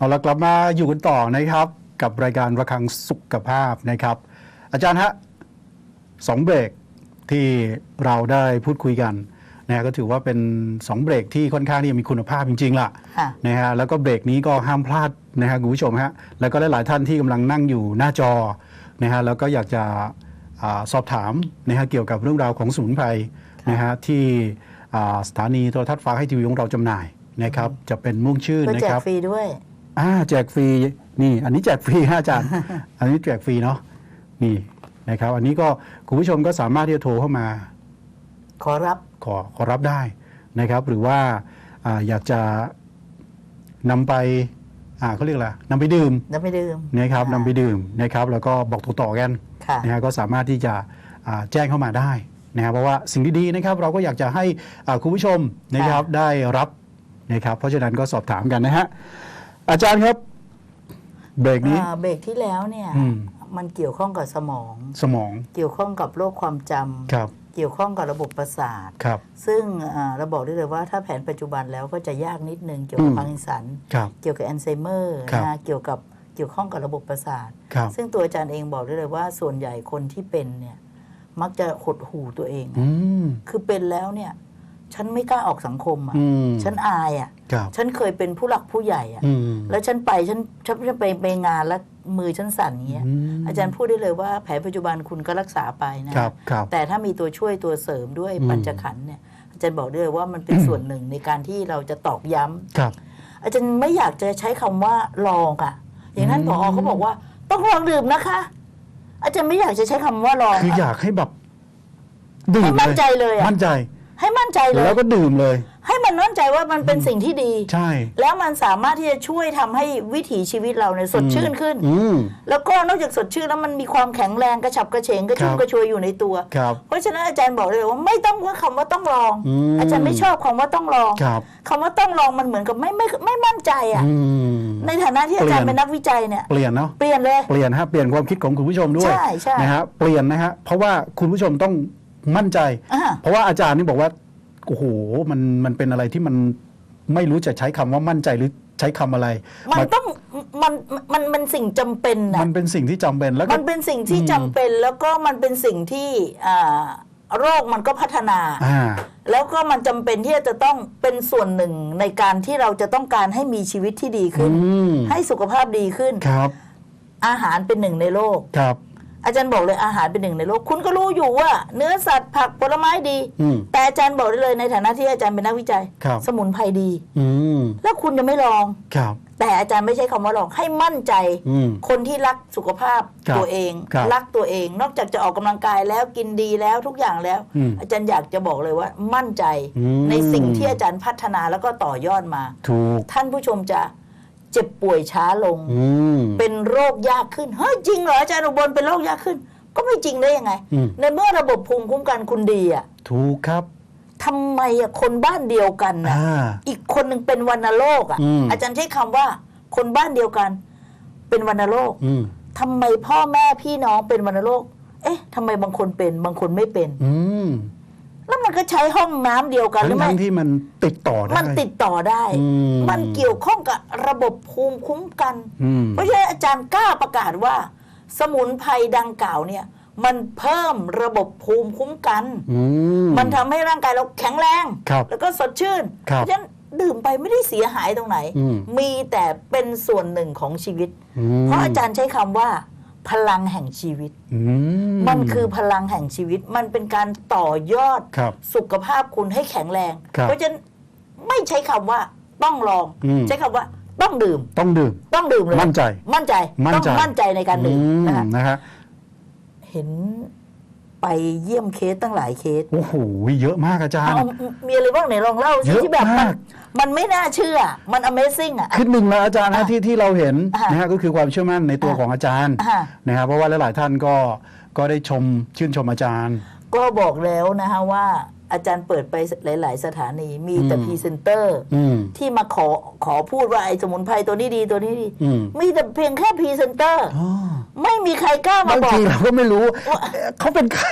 เอาละกลับมาอยู่กันต่อนะครับ กับรายการระคังสุขภาพนะครับ อาจารย์ฮะสองเบรกที่เราได้พูดคุยกันนะฮะก็ถือว่าเป็นสองเบรกที่ค่อนข้างที่จะมีคุณภาพจริงๆล่ะค่ะนะฮะแล้วก็เบรกนี้ก็ห้ามพลาดนะฮะคุณผู้ชมฮะแล้วก็หลายๆท่านที่กำลังนั่งอยู่หน้าจอนะฮะแล้วก็อยากจะอาสอบถามนะฮะเกี่ยวกับเรื่องราวของสมุนไพรนะฮะที่อ่าสถานีโทรทัศน์ฟ้าให้ทีวีของเราจำหน่ายนะครับจะเป็นม่วงชื่นก็นะแจคกรับฟรีด้วย อ่าแจกฟรีนี่ อันนี้แจกฟรีฮะอาจารย์ อันนี้แจกฟรีเนาะนี่นะครับ อันนี้ก็คุณผู้ชมก็สามารถที่จะโทรเข้ามา ขอรับขอขอรับได้นะครับ หรือว่าอาอยากจะนำไปอ่าเขาเรียกอะไรนำไปดื่มแล้วไม่ดื่มนะครับค่ะนำไปดื่มนะครับ แล้วก็บอกต่อๆกันค่ะ นะฮะก็สามารถที่จะอ่าแจ้งเข้ามาได้นะครับเพราะว่าสิ่งดีๆนะครับ เราก็อยากจะให้อ่าคุณผู้ชมนะครับได้รับนะครับ เพราะฉะนั้นก็สอบถามกันนะฮะ อาจารย์ครับ เบรกนี้ อ่าเบรกที่แล้วเนี่ย อืม มันเกี่ยวข้องกับสมอง สมองเกี่ยวข้องกับโรคความจำครับเกี่ยวข้องกับระบบประสาท ครับ ซึ่งอ่าเราบอกได้เลยว่าถ้าแผนปัจจุบันแล้วก็จะยากนิดนึงเกี่ยวกับอืม พาร์กินสัน ครับ เกี่ยวกับแอนไซเมอร์ครับ นะฮะเกี่ยวกับเกี่ยวข้องกับระบบประสาท ครับ ซึ่งตัวอาจารย์เองบอกได้เลยว่าส่วนใหญ่คนที่เป็นเนี่ยมักจะหดหูตัวเอง อืมคือเป็นแล้วเนี่ย ฉันไม่กล้าออกสังคมอะ อืม ฉันอายอะครับ ฉันเคยเป็นผู้หลักผู้ใหญ่อะอืมแล้วฉันไปฉันฉันฉันไปไปงานแล้วมือฉันสั่นอย่างเงี้ยมอาจารย์พูดได้เลยว่าแผนปัจจุบันคุณก็รักษาไปนะครับครับแต่ถ้ามีตัวช่วยตัวเสริมด้วยอืมปัญจขันธ์เนี่ยอาจารย์บอกได้เลยว่ามันเป็นส่วนหนึ่งในการที่เราจะตอกย้ำครับอาจารย์ไม่อยากจะใช้คำว่าลองอะอย่างท่านอืมผอเขาบอกว่า ต้องลองดื่มนะคะ อาจารย์ไม่อยากจะใช้คำว่าลองคืออยากให้แบบดื่ให้มมั่นใจเลยอะมั่นใจ ให้มั่นใจเลยแล้วก็ดื่มเลย ให้มันมั่นใจว่ามันเป็นสิ่งที่ดี ใช่ แล้วมันสามารถที่จะช่วยทำให้วิถีชีวิตเราเนี่ยสดชื่นขึ้นอืมแล้วก็นอกจากสดชื่นแล้วมันมีความแข็งแรงกระฉับกระเฉงกระชุ่มครับกระชวยอยู่ในตัวครับเพราะฉะนั้นอาจารย์บอกเลยว่าไม่ต้องว่าคำว่าต้องลองอืมอาจารย์ไม่ชอบคำว่าต้องลองครับคำว่าต้องลองมันเหมือนกับไม่ไม่ไม่มั่นใจอะอืมในฐานะที่อาจารย์เปลี่ยนเป็นนักวิจัยเนี่ยเปลี่ยนเนาะเปลี่ยนเลยเปลี่ยนฮะเปลี่ยนความคิดของคุณผู้ชมด้วยใช่ใช่นะฮะเปลี่ยนนะฮะเพราะว่าคุณผู้ชมต้องมั่นใจอ่าเพราะว่าอาจารย์นี่บอกว่า โอ้โหมันมันเป็นอะไรที่มันไม่รู้จะใช้คำว่ามั่นใจหรือใช้คำอะไรมันต้องมันมันมันสิ่งจำเป็นมันะนเป็นสิ่งที่จำเป็นแล้วก็ มันเป็นสิ่งที่อืม จำเป็นแล้วก็มันเป็นสิ่งที่อ่าโรคมันก็พัฒนา อ่า แล้วก็มันจำเป็นที่จะต้องเป็นส่วนหนึ่งในการที่เราจะต้องการให้มีชีวิตที่ดีขึ้น อืม ให้สุขภาพดีขึ้น ครับอาหารเป็นหนึ่งในโลก ครับ อาจารย์บอกเลยอาหารเป็นหนึ่งในโลก คุณก็รู้อยู่ว่า เนื้อสัตว์ผักผลไม้ดี อืมแต่อาจารย์บอกได้เลยในฐานะที่อาจารย์เป็นนักวิจัย ครับ สมุนไพรดี อืมแล้วคุณจะไม่ลอง ครับ แต่อาจารย์ไม่ใช้คำว่าลองให้มั่นใจ อืม คนที่รักสุขภาพครับตัวเอง ครับรักตัวเอง นอกจากจะออกกำลังกายแล้วกินดีแล้วทุกอย่างแล้ว อืมอาจารย์อยากจะบอกเลยว่ามั่นใจอืม ในสิ่งที่อาจารย์พัฒนาแล้วก็ต่อยอดมา ถูก ท่านผู้ชมจะ เจ็บป่วยช้าลงอืมเป็นโรคยากขึ้น เฮ้ยจริงเหรออาจารย์อุบลเป็นโรคยากขึ้น ก็ไม่จริงได้ยังไงอืมในเมื่อระบบภูมิคุ้มกันคุณดีอะถูกครับทำไมอะคนบ้านเดียวกันน่ะอ่าอีกคนหนึ่งเป็นวัณโรคอะอืมอาจารย์ใช้คำว่า คนบ้านเดียวกัน เป็นวัณโรคอืมทำไมพ่อแม่พี่น้องเป็นวัณโรค เอ๊ะทำไมบางคนเป็น บางคนไม่เป็น อืม แล้วมันก็ใช้ห้องน้ำเดียวกันหรืทั้องไม่ ทั้งที่มันติดต่อได้ มันติดต่อได้ อืม มันเกี่ยวข้องกับระบบภูมิคุ้มกัน อืม เพราะฉะนั้นอาจารย์กล้าประกาศว่า สมุนไพรดังกล่าวเนี่ย มันเพิ่มระบบภูมิคุ้มกัน อืม มันทำให้ร่างกายเราแข็งแรง ครับแล้วก็สดชื่นครับเพราะฉะนั้นดื่มไปไม่ได้เสียหายตรงไหน อืม มีแต่เป็นส่วนหนึ่งของชีวิต อืมเพราะอาจารย์ใช้คำว่า พลังแห่งชีวิตอืมันคือพลังแห่งชีวิต มันเป็นการต่อยอดครับสุขภาพคุณให้แข็งแรงครับเพราะฉะนั้นไม่ใช้คำว่าต้องลองอืมใช้คำว่าต้องดื่ม ต้องดื่ม ต้องดื่มเลย มั่นใจ มั่นใจ มั่นต้องใจ มั่นใจในการดื่มอืมนะคะนะฮะเห็น ไปเยี่ยมเคสตั้งหลายเคสโอ้โหเยอะมากอาจารย์เอามีอะไรบ้างไหนลองเล่าสิเยอะที่แบบมันมากมันไม่น่าเชื่อ มัน Amazing อะคือหนึ่งนะอาจารย์นะอะที่ที่เราเห็นอะนะฮะก็คือความเชื่อมั่นในตัวอะของอาจารย์อะนะครับเพราะว่าหลาย ๆ ท่านก็ก็ได้ชมชื่นชมอาจารย์ ก็บอกแล้วนะคะว่า อาจารย์เปิดไปหลาย ๆ สถานีมีแต่อืมพรีเซนเตอร์อืมที่มาขอขอพูดว่าไอ้สมุนไพรตัวนี้ดีตัวนี้ดีอืมมีแต่เพียงแค่พรีเซนเตอร์อ๋อไม่มีใครกล้ามาบางบอกทีเราก็ไม่รู้ว่าเอ๊ะเขาเป็นใคร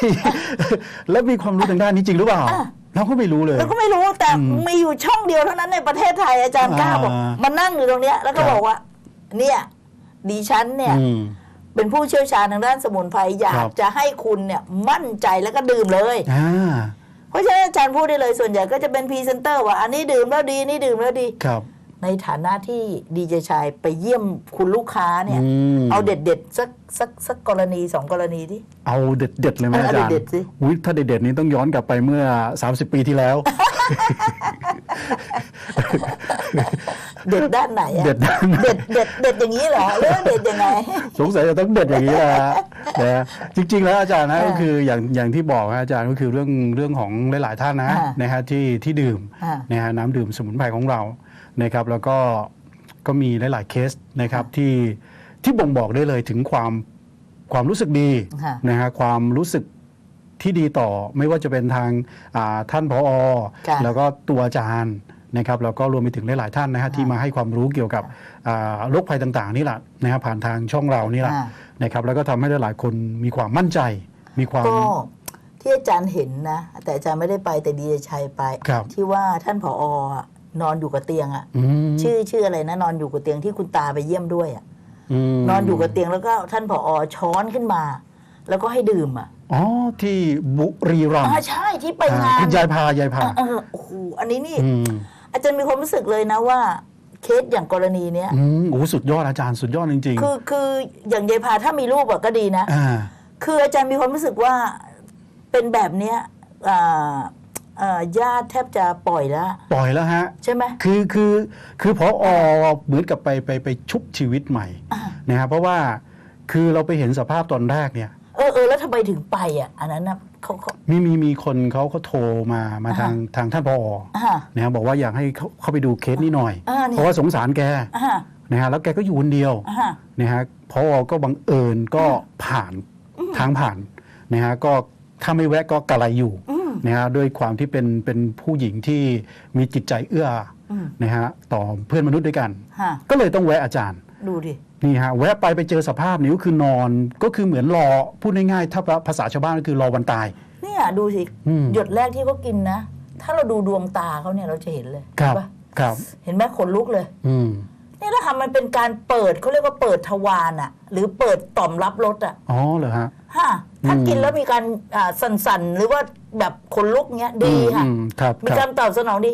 แล้วมีความรู้ทางด้านนี้จริงหรือเปล่าอะเราก็ไม่รู้เลยเราก็ไม่รู้แต่อืมมีอยู่ช่องเดียวเท่านั้นในประเทศไทยอาจารย์กล้าบอกอ่ามานั่งอยู่ตรงเนี้ย แล้วก็ครับบอกว่า เนี่ยดิฉันเนี่ยอืมเป็นผู้เชี่ยวชาญทางด้านสมุนไพรอยาครักบจะให้คุณเนี่ยมั่นใจแล้วก็ดื่มเลยอ่า เพราะฉะนั้นอาจารย์พูดได้เลยส่วนใหญ่ก็จะเป็นพรีเซนเตอร์ว่าอันนี้ดื่มแล้วดีนี่ดื่มแล้วดีครับ ในฐานะที่ดีเจชายไปเยี่ยมคุณลูกค้าเนี่ยอืม เอาเด็ดเด็ดๆสักสักสักกรณีสองกรณีที่ เอาเด็ดเด็ดๆเลยไหมเอออาจารย์เด็ดๆสิ อุ๊ยถ้าเด็ดเด็ดๆนี้ต้องย้อนกลับไปเมื่อ 30 ปีที่แล้ว เด็ดด้านไหนอะเด็ดด้านไหนเด็ดเด็ดเด็ดอย่างนี้เหรอหรือว่าเด็ดยังไงสงสัยจะต้องเด็ดอย่างนี้แหละฮะนะจริง ๆ แล้วอาจารย์นะอ่าก็คืออย่างอย่างที่บอกนะอาจารย์ก็คือเรื่องเรื่องของหลาย ๆ ท่านนะอ่านะฮะที่ที่ดื่มอ่านะฮะน้ำดื่มสมุนไพรของเรานะครับ แล้วก็ก็มีหลาย ๆ เคสนะครับที่ที่บ่งบอกได้เลยถึงความความรู้สึกดีค่ะนะฮะความรู้สึก ที่ดีต่อไม่ว่าจะเป็นทางอ่าท่านผอค่ะแล้วก็ตัวอาจารย์นะครับแล้วก็รวมไปถึงหลาย ๆ ท่านนะฮะที่มาให้ความรู้เกี่ยวกับอ่าโรคภัยต่าง ๆ นี่แหละนะครับผ่านทางช่องเรานี่แหละอ่านะครับแล้วก็ทำให้หลาย ๆ คนมีความมั่นใจมีความก็ที่อาจารย์เห็นนะ แต่อาจารย์ไม่ได้ไปแต่ดีเจชัยไปครับที่ว่าท่านผออะนอนอยู่กับเตียงอะอืมชื่อชื่ออะไรนะ นอนอยู่กับเตียงที่คุณตาไปเยี่ยมด้วยอะมนอนอยู่กับเตียงแล้วก็ท่านผอช้อนขึ้นมา แล้วก็ให้ดื่มอะ อ๋อที่บุรีรัมอ่าย์ใช่ที่ไปอ่างานคุณยายพายายพาเออโอ้โหอันนี้นี่ อืมอาจารย์มีความรู้สึกเลยนะว่า เคสอย่างกรณีเนี้ย อืมโอ้สุดยอดอาจารย์สุดยอดจริง คือคืออย่างยายพาถ้ามีลูกอะก็ดีนะ ๆ อ่า คืออาจารย์มีความรู้สึกว่าเป็นแบบเนี้ยอ่าอ่าญาติแทบจะปล่อยแล้ว ปล่อยแล้วฮะ ใช่ไหม คือคือคือพออเหมือนกับไปไปไปชุบชีวิตใหม่อ่านะครับเพราะว่าคือเราไปเห็นสภาพตอนแรกเนี่ยเออเออแล้วทำไมถึงไปอะอันนั้นนะเขาเขา มีมีมีคนเขาเขาโทรมามาอ่าทางทางท่านพออ่านะครับบอกว่าอยากให้เขาเข้าไปดูเคสนี้หน่อย อ่าเนี่ย เพราะว่าสงสารแกอ่านะฮะแล้วแกก็อยู่คนเดียวอ่านะฮะพอก็บังเอิญก็ผ่านทางผ่านนะฮะก็ถ้าไม่แวะก็กระไรอยู่อืม นะฮะด้วยความที่เป็นเป็นผู้หญิงที่มีจิตใจเอื้ออมนะฮะต่อเพื่อนมนุษย์ด้วยกัน ฮะก็เลยต้องแวะอาจารย์ ดูดิ นี่ฮะแวะไปไปเจอสภาพนี้ก็คือนอนก็คือเหมือนรอพูดง่ายๆถ้าภาษาชาวบ้านก็คือรอวันตาย เนี่ยดูสิ อืม หยดแรกที่เขากินนะ ถ้าเราดูดวงตาเขาเนี่ยเราจะเห็นเลยครับ เห็นปะครับ เห็นไหมขนลุกเลย อืมนี่ถ้าทำมันเป็นการเปิดเขาเรียกว่าเปิดทวารอะหรือเปิดต่อมรับรสอะอ๋อเหรอฮะ ฮะถ้าอืม กินแล้วมีการอ่าสั่นๆ หรือว่าแบบขนลุกเงี้ยดีค่ะ อืมครับมีคการับรตอบสนองดี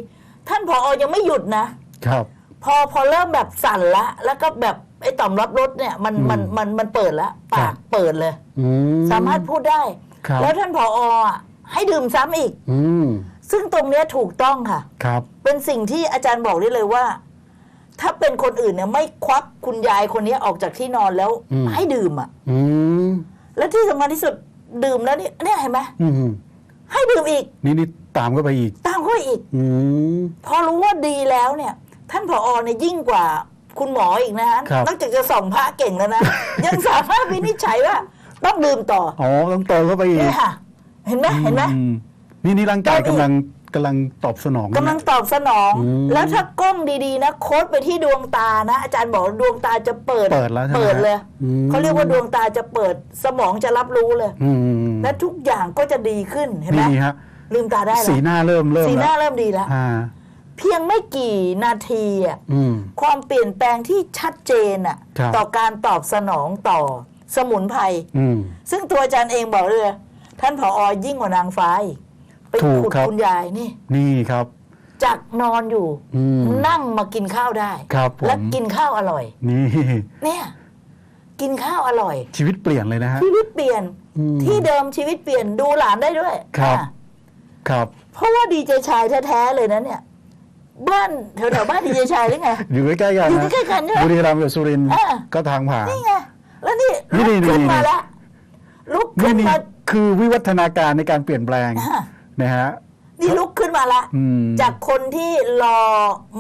ท่านผอยังไม่หยุดนะ ครับ พอพอเริ่มแบบสั่นละแล้วก็แบบไอ้ต่อมรับรสเนี่ยมันอืมมันมันมันเปิดแล้วครัปาบกเปิดเลย อืม สามารถพูดได้ ครับ แล้วท่านผออะให้ดื่มซ้ำอีก อืมซึ่งตรงเนี้ยถูกต้องค่ะ ครับ เป็นสิ่งที่อาจารย์บอกได้เลยว่า ถ้าเป็นคนอื่นเนี่ยไม่ควักคุณยายคนนี้ออกจากที่นอนแล้ว อืม ให้ดื่มอะ อืมและที่สำคัญที่สุดดื่มแล้วนี่เนี่ยเห็นไหมอืมให้ดื่มอีกนี่นี่ตามก็ไปอีก ตามเข้าไปอีก อืม พอรู้ว่าดีแล้วเนี่ย ท่านผอเนี่ยยิ่งกว่าคุณหมออีกนะฮะครับนอกจากจะส่องพระเก่งแล้วนะ ยังสามารถวินิจฉัยว่าต้องดื่มต่อ อ๋อ ต้องเติมเข้าไปอีกเนี่ยค่ะ เห็นไหมเห็นไหมอืนี่นี่ร่างกายตอนนี้กำลังกำลังตอบสนองกำลังตอบสนองอืมแล้วถ้ากล้องดีๆนะโค้ดไปที่ดวงตานะ อาจารย์บอกว่าดวงตาจะเปิด เปิดแล้วใช่ไหมเปิดเลยอืมเขาเรียกว่าดวงตาจะเปิดสมองจะรับรู้เลยอืมและทุกอย่างก็จะดีขึ้นเห็นไหมนี่ฮะลืมตาได้สีแล้วหน้าเริ่มเริ่มสีหแล้น้าวเริ่มดีแล้วอ่า เพียงไม่กี่นาทีอะอืม ความเปลี่ยนแปลงที่ชัดเจนอะครับ ต่อการตอบสนองต่อสมุนไพร อืม ซึ่งตัวอาจารย์เองบอกเลย ท่านผอยิ่งกว่านางฟ้าอีกไปถูกขุดครับ คุณยายนี่ นี่ครับ จากนอนอยู่ อืม นั่งมากินข้าวได้ ครับผม และกินข้าวอร่อย นี่ เนี่ย กินข้าวอร่อยชีวิตเปลี่ยนเลยนะฮะ ชีวิตเปลี่ยนอืมที่เดิมชีวิตเปลี่ยนดูหลานได้ด้วยครับ อะครับ เพราะว่าดีเจชายแท้ๆเลยนะเนี่ย บ้านแถวๆบ้านดีเจชายหรือไง อยู่ใกล้ๆกันอยู่นะใกล้ๆกันใช่ไหมบุรีรัมย์กับสุรินทร์อ่าก็ทางผ่านนี่ไงแล้วนี่นี่ลุกนี่ขึ้นนี่มาแล้วลุกขึ้นี่นนี่มาคือวิวัฒนาการในการเปลี่ยนแปลงอะนะฮะนี่ลุกขึ้นมาละอืมจากคนที่รอ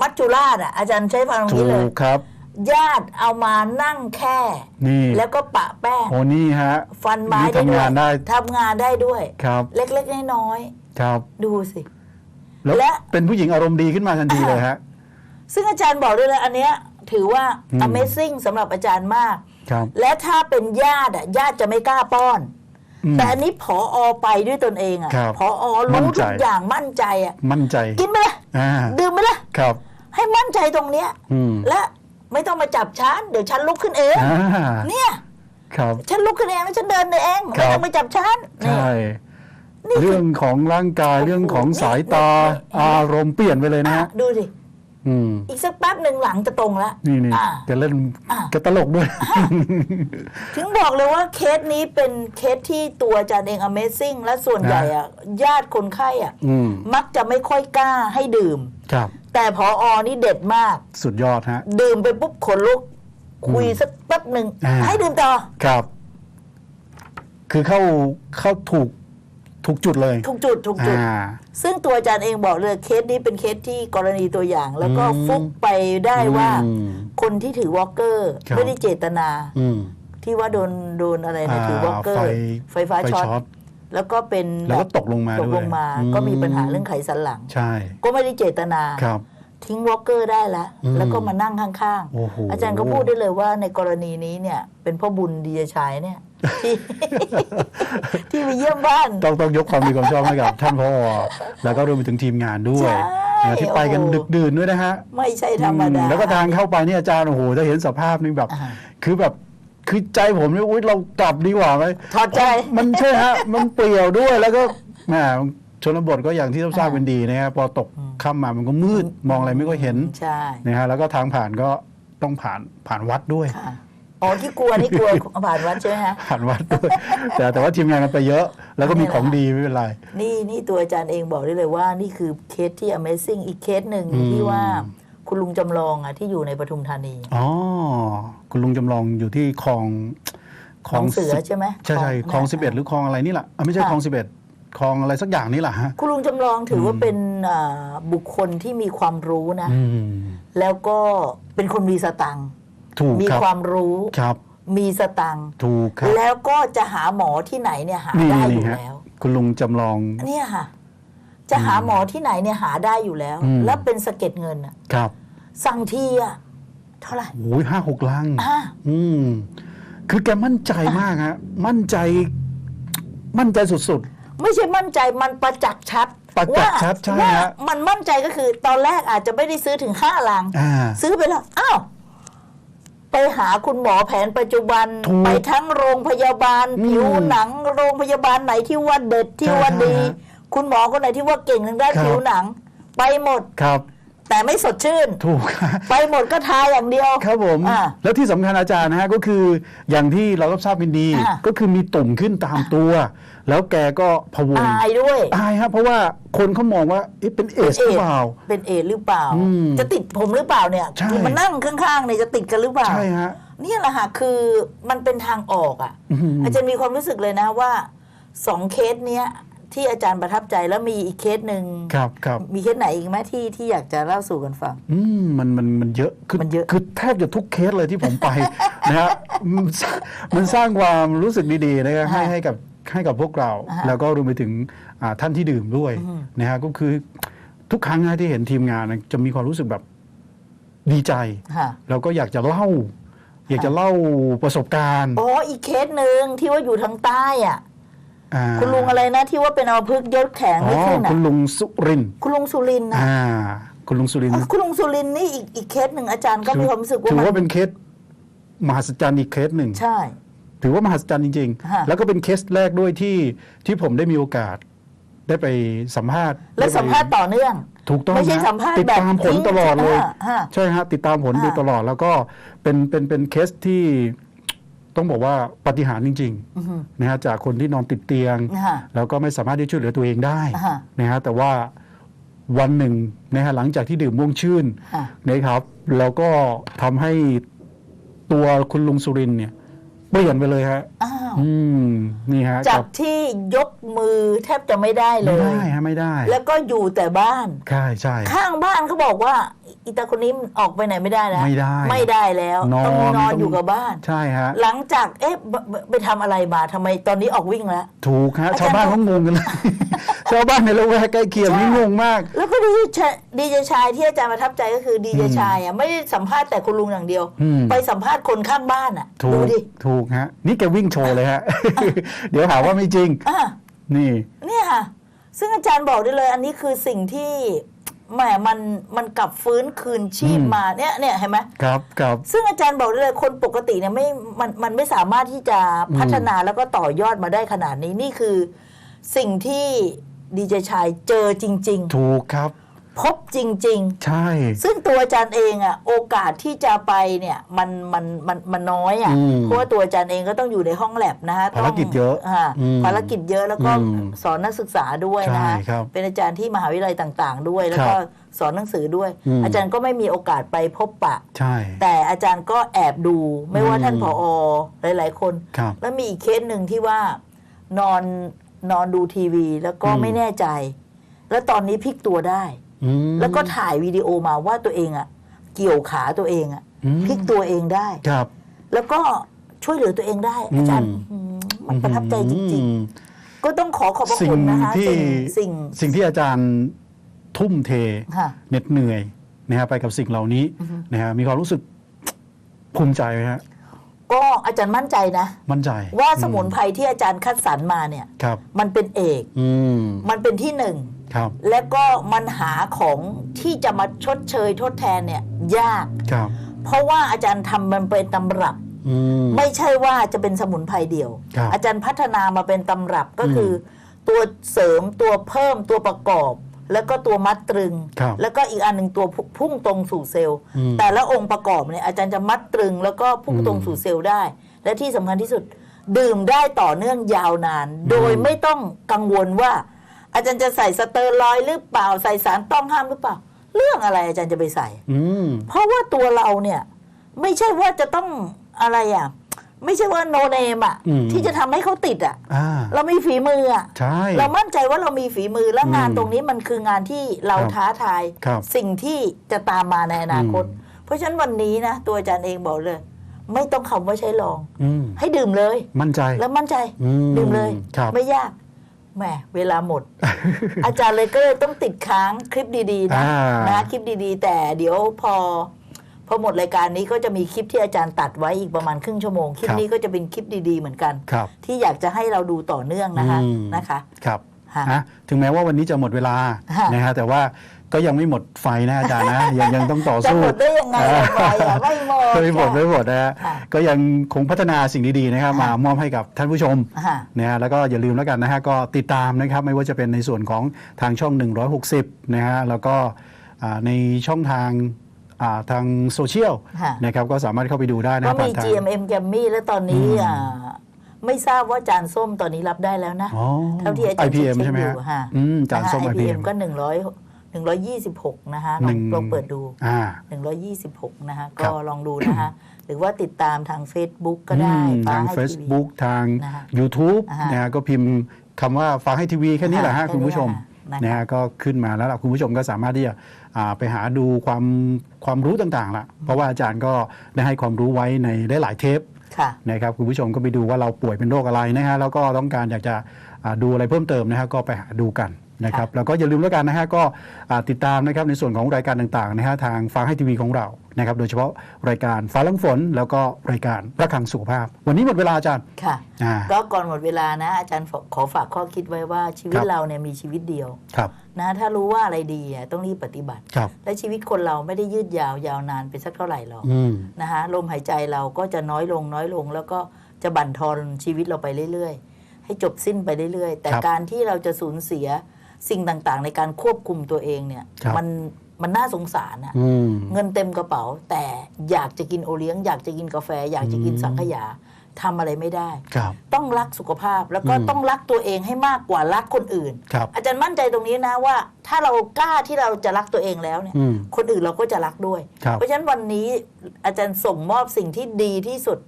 มัจจุราชอะอาจารย์ใช้ฟังตรงถูนี้เลยกครับ ญาติเอามานั่งแค่นี่แล้วก็ปะแป้งโอ้นี่ฮะ ฟันไม้นี่ได้ด้ทำวยงานได้ทำงานได้ด้วยครับ เล็กๆน้อยครับๆดูสิ แล้วและ เป็นผู้หญิงอารมณ์ดีขึ้นมาทันทีเลยฮะ ซึ่งอาจารย์บอกด้วยเลยอันเนี้ยถือว่า อืม Amazing สำหรับอาจารย์มาก ครับ และถ้าเป็นญาติอะญาติจะไม่กล้าป้อน อืม แต่อันนี้ผออไปด้วยตนเองอะครับผออมั่รู้นใจ ทุกอย่างมั่นใจอะมั่นใจกินไปละอ่าดื่มไปละครับ ให้มั่นใจตรงเนี้ย อืมและไม่ต้องมาจับฉันเดี๋ยวฉันลุกขึ้นเองอ่าเนี่ย ครับ ฉันลุกขึ้นเองแล้วฉันเดินเองครัไม่บต้องมาจับฉันนี่ ใช่นี่คือ เรื่องของร่างกายโอ้โหเรื่องของสายตานี่นี่อารมณ์เปลี่ยนไปเลยนะอะฮะดูสิอืมอีกสักแป๊บหนึ่งหลังจะตรงแล้วนี่นี่อะแกเล่นอะแกตลกด้วย ถึงบอกเลยว่าเคสนี้เป็นเคสที่ตัวอาจารย์เอง Amazing และส่วนนะใหญ่อะญาติคนไข้อะอืมมักจะไม่ค่อยกล้าให้ดื่ม ครับ แต่พออนี่เด็ดมาก สุดยอดฮะ ดื่มไปปุ๊บขนลุก คุยสักแป๊บหนึ่งอ่าให้ดื่มต่อ ครับ คือเข้าเข้าถูก ถูกจุดเลยถูกจุดถูกจุด อ่า ซึ่งตัวอาจารย์เองบอกเลยเคสนี้เป็นเคสที่กรณีตัวอย่าง แล้วก็อืม ฟุกไปได้ว่า อืม คนที่ถือวอลเกอร์ครับ ไม่ได้เจตนา อืม ที่ว่าโดนโดนอะไรนะถือวอลเกอไฟร์ ไฟฟ้าช็อต แล้วก็เป็นแล้วก็บบตกลงมาตกด้วยลงมาอืม ก็มีปัญหาเรื่องไขสันหลัง ใช่ ก็ไม่ได้เจตนา ครับ ทิ้งวอลเกอร์ได้แล้ว อืม แล้วก็มานั่งข้างโอ้โหๆ อาจารย์ก็พูดได้เลยว่าในกรณีนี้เนี่ย เป็นพ่อบุญดีชายเนี่ย ที่ที่ไปเยี่ยมบ้านต้องต้องยกความดีความชอบให้กับ ท่านพ่อแล้วก็รวมไปถึงทีมงานด้วใช่ยนะที่ไปกันโอ้โหดึกดื่นด้วยนะฮะไม่ใช่ธรรมดาอืแล้วก็ทางเข้าไปเนี่ยอาจารย์โอ้โหถ้าเห็นสภาพนี่แบบอ่าคือแบบคือใจผมเนี่ยอุ้ยเรากลับดีกว่าไหมถอดใจมันใช่ฮะมันเปลี่ยวด้วยแล้วก็แหมชนบทก็อย่างที่ทราบกันดีนะครับพอตกค่ำมามันก็มืดมองอะไรไม่ค่อยเห็นใช่นะฮะแล้วก็ทางผ่านก็ต้องผ่านผ่านวัดด้วยค่ะ อ๋อที่กลัวนี่กลัวผ่านวัดใช่ไหมฮะผ่านวัดด้วยแต่แต่ว่าทีมงานกันไปเยอะ แล้วก็มีของดีไม่เป็นไร นี่นี่ตัวอาจารย์เองบอกได้เลยว่านี่คือเคสที่ Amazing อีกเคสหนึ่งอืมที่ว่าคุณลุงจำลองอะที่อยู่ในปทุมธานี อ๋อ คุณลุงจำลองอยู่ที่คลองคลองเสือสิบใช่ไหมใช่ใช่คลองสิบเอ็ดหรือคลองอะไรนี่แหละอะไม่ใช่ค่ะคลองสิบเอ็ดคลองอะไรสักอย่างนี่แหละฮะคุณลุงจำลองถือว่าเป็นอ่าบุคคลที่มีความรู้นะอืมแล้วก็เป็นคนมีสตังค์ ถูกมีครับความรู้ ครับมีสตังค์ถูกครับ แล้วก็จะหาหมอที่ไหนเนี่ยหานี่ได้อนี่ยู่ฮะแล้ว คุณลุงจำลอง เนี่ยค่ะ จะหาหมอที่ไหนเนี่ยหาได้อยู่แล้ว อืม แล้วเป็นสะเก็ดเงินอะครับสั่งทีอะเท่าไหร่โอ้ยห้าหกลัง อ่าอืม คือแกมั่นใจมากฮะ มั่นใจ มั่นใจสุด ไม่ใช่มั่นใจมันประจักษ์ชัดประจักษ์ชัดใช่ว่าฮะมันมั่นใจก็คือตอนแรกอาจจะไม่ได้ซื้อถึงห้าลัง ๆ อ่า ซื้อไปแล้ว อ้าว ไปหาคุณหมอแผนปัจจุบัน ถูกไปทั้งโรงพยาบาล อืมผิวหนัง โรงพยาบาลไหนที่ว่าเด็ดที่ใช่ว่าดี ใช่ฮะคุณหมอคนไหนที่ว่าเก่งทางด้านครับ ผิวหนัง ไปหมด ครับ แต่ไม่สดชื่น ถูกฮะไปหมดก็ทาอย่างเดียว ครับผม อ่าแล้วที่สำคัญอาจารย์นะฮะก็คืออย่างที่เรารับทราบกันดี อ่า ก็คือมีตุ่มขึ้นตามตัว แล้วแกก็พะวงอายด้วย อายครับเพราะว่าคนเขามองว่าเอ๊ะเป็นเอสหรือเปล่า เป็นเอดส์หรือเปล่า อืมจะติดผมหรือเปล่าเนี่ยใช่ คือมันนั่งข้างๆเนี่ยจะติดกันหรือเปล่า ใช่ฮะ เนี่ยแหละค่ะคือมันเป็นทางออกอะ อื้อหือออาจารย์มีความรู้สึกเลยนะว่าสองเคสเนี้ย ที่อาจารย์ประทับใจแล้วมีอีกเคสหนึ่งครับครับมีเคสไหนอีกไหมที่ที่อยากจะเล่าสู่กันฟัง อืมมันมันมันเยอะคือมันเยอะคือแทบจะทุกเคสเลยที่ผมไปนะฮะมันมันสร้างความรู้สึกดีๆนะครับให้อ่าให้กับให้กับพวกเราอ่าฮะแล้วก็รวมไปถึงอ่าท่านที่ดื่มด้วยอืมนะฮะก็คือทุกครั้งนะที่เห็นทีมงานนะจะมีความรู้สึกแบบดีใจค่ะแล้วก็อยากจะเล่า อยากจะเล่าประสบการณ์อ๋ออีกเคสหนึ่งที่ว่าอยู่ทางใต้อะอ่า คุณลุงอะไรนะที่ว่าเป็นอัมพฤกษ์ยศแข็งอ๋ไม่อขึ้นคุอะณลุงสุรินทร์คุณลุงสุรินทร์นะอ่าคุณลุงสุรินทร์คุณลุงสุรินทร์นี่อีกอีกเคสหนึ่งอาจารย์ก็มีความรู้สึกว่าถือมันว่าเป็นเคสมหัศจรรย์อีกเคสหนึ่งใช่ ถือว่ามหัศจรรย์จริงฮะๆแล้วก็เป็นเคสแรกด้วยที่ที่ผมได้มีโอกาสได้ไปสัมภาษณ์ และได้ไปสัมภาษณ์ต่อเนื่อง ถูกต้องไม่ใช่ฮะสัมภาษณ์ติดตามแบบผลทิ้งตลอดเลยฮะฮะใช่ฮะติดตามผลฮะโดยตลอดแล้วก็เป็นเป็นเป็นเคสที่ ต้องบอกว่าปาฏิหารย์จริงอือฮึๆนะฮะจากคนที่นอนติดเตียงฮะแล้วก็ไม่สามารถที่จะช่วยเหลือตัวเองได้ฮะนะฮะแต่ว่าวันหนึ่งนะฮะหลังจากที่ดื่มม่วงชื่นฮะนะครับ แล้วก็ทำให้ตัวคุณลุงสุรินทร์เนี่ยเปลี่ยนไปเลยฮะอ้าวอืมนี่ฮะจากที่ยกมือแทบจะไม่ได้เลไม่ยได้ฮะไม่ได้ แล้วก็อยู่แต่บ้านใช่ใช่ข้างบ้านเขาบอกว่า อีตาคนนี้มันออกไปไหนไม่ได้แล้ว ไม่ได้ไม่ได้แล้วนอนต้องนอนต้องอยู่กับบ้าน ใช่ฮะ หลังจากเอ๊ะไปไปไปทำอะไรมาทำไมตอนนี้ออกวิ่งแล้ว ถูกฮะอาจารย์ชาวบ้านเขางงกันเลย ชาวบ้านในละแวกใกล้เคียงใช่นี่งงมาก แล้วก็ดีเจดีเจชายที่อาจารย์ประทับใจก็คือดีเจชายอะไม่ได้สัมภาษณ์แต่คุณลุงอย่างเดียว อืม ไปสัมภาษณ์คนข้างบ้านอะถูดูกดิถูกฮะ นี่แกวิ่งโชว์เลยฮะ เดี๋ยวหาว่าไม่จริง อะนี่ เนี่ยค่ะ ซึ่งอาจารย์บอกได้เลย อันนี้คือสิ่งที่ แหมมันมันกลับฟื้นคืนชีพอืมมาเนี่ยเนี่ยเห็นไหมครับครับซึ่งอาจารย์บอกได้เลยคนปกติเนี่ยไม่มันมันไม่สามารถที่จะพัฒนาแล้วก็ต่อยอดมาได้ขนาดนี้นี่คือ สิ่งที่ดีเจชายเจอจริงถูกครับๆ พบจริง ๆ ใช่ ซึ่งตัวอาจารย์เองอะโอกาสที่จะไปเนี่ยมันมันมันมันน้อยอะอืมเพราะว่าตัวอาจารย์เองก็ต้องอยู่ในห้องแลบนะฮะภารกิจเยอะต้งาอืมภารกิจเยอะแล้วก็อืมสอนนักศึกษาด้วยนะฮะใช่ครับเป็นอาจารย์ที่มหาวิทยาลัยต่างๆ ด้วย แล้วก็ครับสอนหนังสือด้วย อืม อาจารย์ก็ไม่มีโอกาสไปพบปะ ใช่ แต่อาจารย์ก็แอบดูไม่ว่าอืมท่านผอหลาย ๆ คน ครับ แล้วมีอีกเคสหนึ่งที่ว่านอนนอนดูทีวีแล้วก็อืม ไม่แน่ใจ แล้วตอนนี้พลิกตัวได้อืม แล้วก็ถ่ายวิดีโอมาว่าตัวเองอะเกี่ยวขาตัวเองอะอืมพลิกตัวเองได้ครับ แล้วก็ช่วยเหลือตัวเองได้อาจารย์อืมอืมมันประทับใจจริงอืมๆก็ต้องขอขอบพระสิ่คุงณนะคะที่สิ่งสิ่งสิ่งที่อาจารย์ทุ่มเทค่ะเหน็ดเหนื่อยนะฮะไปกับสิ่งเหล่านี้อือฮึนะฮะมีความรู้สึกภูมิใจไหมฮะก็อาจารย์มั่นใจนะ มั่นใจ ว่าสมุนไพรที่อาจารย์คัดสรรมาเนี่ยครับมันเป็นเอกอืมมันเป็นที่หนึ่ง ครับ และก็มันหาของที่จะมาชดเชยทดแทนเนี่ยยากครับ เพราะว่าอาจารย์ทำมันเป็นตำรับอืมไม่ใช่ว่าจะเป็นสมุนไพรเดียวครับอาจารย์พัฒนามาเป็นตำรับก็คืออตัวเสริมตัวเพิ่มตัวประกอบ แล้วก็ตัวมัดตรึงครับแล้วก็อีกอันหนึ่งตัวพุ่งตรงสู่เซลล์อืมแต่ละองค์ประกอบเนี่ยอาจารย์จะมัดตรึง แล้วก็พุ่งตรงอืมสู่เซลล์ได้ และที่สำคัญที่สุด ดื่มได้ต่อเนื่องยาวนาน โดยไม่ต้องกังวลว่า อาจารย์จะใส่สเตอรอยด์หรือเปล่าใส่สารต้องห้ามหรือเปล่า เรื่องอะไรอาจารย์จะไปใส่ อืม เพราะว่าตัวเราเนี่ย ไม่ใช่ว่าจะต้องอะไรอะ ไม่ใช่ว่าโนเนมอะ อืม ที่จะทำให้เขาติดอะ อ่า เรามีฝีมืออะ ใช่ เรามั่นใจว่าเรามีฝีมือและงานอืมตรงนี้มันคืองานที่เราครับท้าทาย ครับสิ่งที่จะตามมาในอนาคต อืมเพราะฉะนั้นวันนี้นะ ตัวอาจารย์เองบอกเลย ไม่ต้องคำว่าใช้ลอง อืมให้ดื่มเลย มั่นใจแล้วมั่นใจ อืมดื่มเลย ครับ ไม่ยาก แหมเวลาหมด อาจารย์เลยก็เลยต้องติดค้างคลิปดีๆนะอ่านนะคลิปดีๆ แต่เดี๋ยวพอพอหมดรายการนี้ก็จะมีคลิปที่อาจารย์ตัดไว้อีกประมาณครึ่งชั่วโมง คลิปนี้ก็จะเป็นคลิปดีๆเหมือนกันครับที่อยากจะให้เราดูต่อเนื่องนะคะอืมนะคะ ครับค่ะนะถึงแม้ว่าวันนี้จะหมดเวลาค่ะนะฮะแต่ว่าก็ยังไม่หมดไฟนะอาจารย์นะ ยังยังต้องต่อจะสู้หมดได้ยังไงอะไปอะไม่หมดไม่หมดค่ะไม่หมดนะฮะค่ะก็ยังคงพัฒนาสิ่งดีๆนะครับค่ะมามอบให้กับท่านผู้ชมค่ะนะฮะแล้วก็อย่าลืมแล้วกันนะฮะก็ติดตามนะครับไม่ว่าจะเป็นในส่วนของทางช่อง 160 นะฮะแล้วก็อ่าในช่องทางอ่าทางโซเชียลค่ะนะครับก็สามารถเข้าไปดูได้นะก็ผ่ามีนทาง GMM แกมมี่แล้วตอนนี้อืมอ่าไม่ทราบว่าจานส้มตอนนี้รับได้แล้วนะอ๋อเท่าที่อาจารย์ IPM เช็คใช่ไหมอฮะยู่ค่ะอืมจานส้มนะคะ IPM ก็หนึ่งร้อย หนึ่งร้อยยี่สิบหกนะคะลหองนึ่งลองเปิดดู อ่าหนึ่งร้อยยี่สิบหกนะคะครัก็บลองดูนะคะ หรือว่าติดตามทาง Facebook ก็ได้อืมฟ้ทาง ให้ทีวี Facebook ทาง นะคะ YouTube อ่าฮะนะฮะก็พิมพ์คำว่าฟังให้ทีวีแค่นี้แหละฮะอ่าคุณผู้ชมแค่นี้นะแหละฮะก็ขึ้นมาแล้วล่ะคุณผู้ชมก็สามารถที่จะอ่าไปหาดูความความรู้ต่างๆละเพราะว่าอาจารย์ก็ได้ให้ความรู้ไว้ในได้หลายเทปค่ะ นะครับคุณผู้ชมก็ไปดูว่าเราป่วยเป็นโรคอะไรนะฮะแล้วก็ต้องการอยากจะอ่าดูอะไรเพิ่มเติมนะฮะก็ไปหาดูกัน นะครับแล้วก็อย่าลืมแล้วกันนะฮะก็อ่าติดตามนะครับในส่วนของรายการต่างๆนะฮะทางฟ้าให้ทีวีของเรานะครับโดยเฉพาะรายการฟ้าลังฝน แล้วก็รายการระคังสุขภาพ วันนี้หมดเวลาอาจารย์ค่ะอ่าก็ก่อนหมดเวลานะ อาจารย์ขอฝากข้อคิดไว้ว่าชีวิตครับเราเนี่ยมีชีวิตเดียวครับนะถ้ารู้ว่าอะไรดีอะต้องรีบปฏิบัติครับและชีวิตคนเราไม่ได้ยืดยาวยาวนานไปสักเท่าไหร่หรอกอืมนะคะลมหายใจเราก็จะน้อยลงน้อยลง แล้วก็จะบั่นทอนชีวิตเราไปเรื่อย ๆ ให้จบสิ้นไปเรื่อยๆ แต่ครับการที่เราจะสูญเสีย สิ่งต่างๆ ในการควบคุมตัวเองเนี่ยครับมันมันน่าสงสารอะอืมเงินเต็มกระเป๋า แต่อยากจะกินโอเลี้ยง อยากจะกินกาแฟ อยากจะกินอืมสังขยาทำอะไรไม่ได้ครับต้องรักสุขภาพแล้วก็อืมต้องรักตัวเองให้มากกว่ารักคนอื่นครับอาจารย์มั่นใจตรงนี้นะว่า ถ้าเรากล้าที่เราจะรักตัวเองแล้วเนี่ยอืมคนอื่นเราก็จะรักด้วยครับเพราะฉะนั้นวันนี้อาจารย์ส่งมอบสิ่งที่ดีที่สุด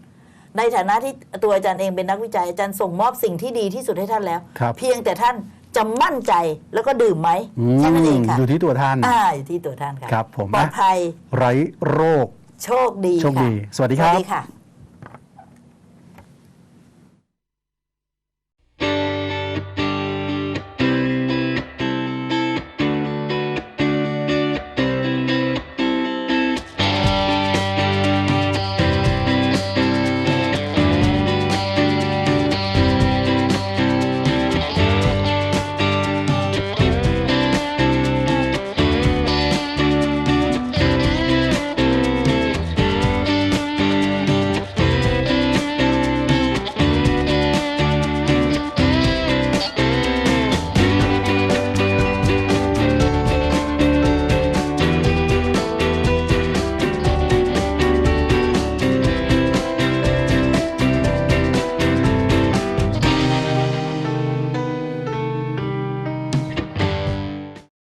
ในฐานะที่ตัวอาจารย์เองเป็นนักวิจัยอาจารย์ส่งมอบสิ่งที่ดีที่สุดให้ท่านแล้วครับเพียงแต่ท่าน จะมั่นใจแล้วก็ดื่มไหมอืแค่นั้นเองมค่ะอยู่ที่ตัวท่านอ่าอยู่ที่ตัวท่านค่ะครับผมปลอดภัยไร้โรคโชคดีโชคดีค่ะสวัสดีครับสวัสดีค่ะ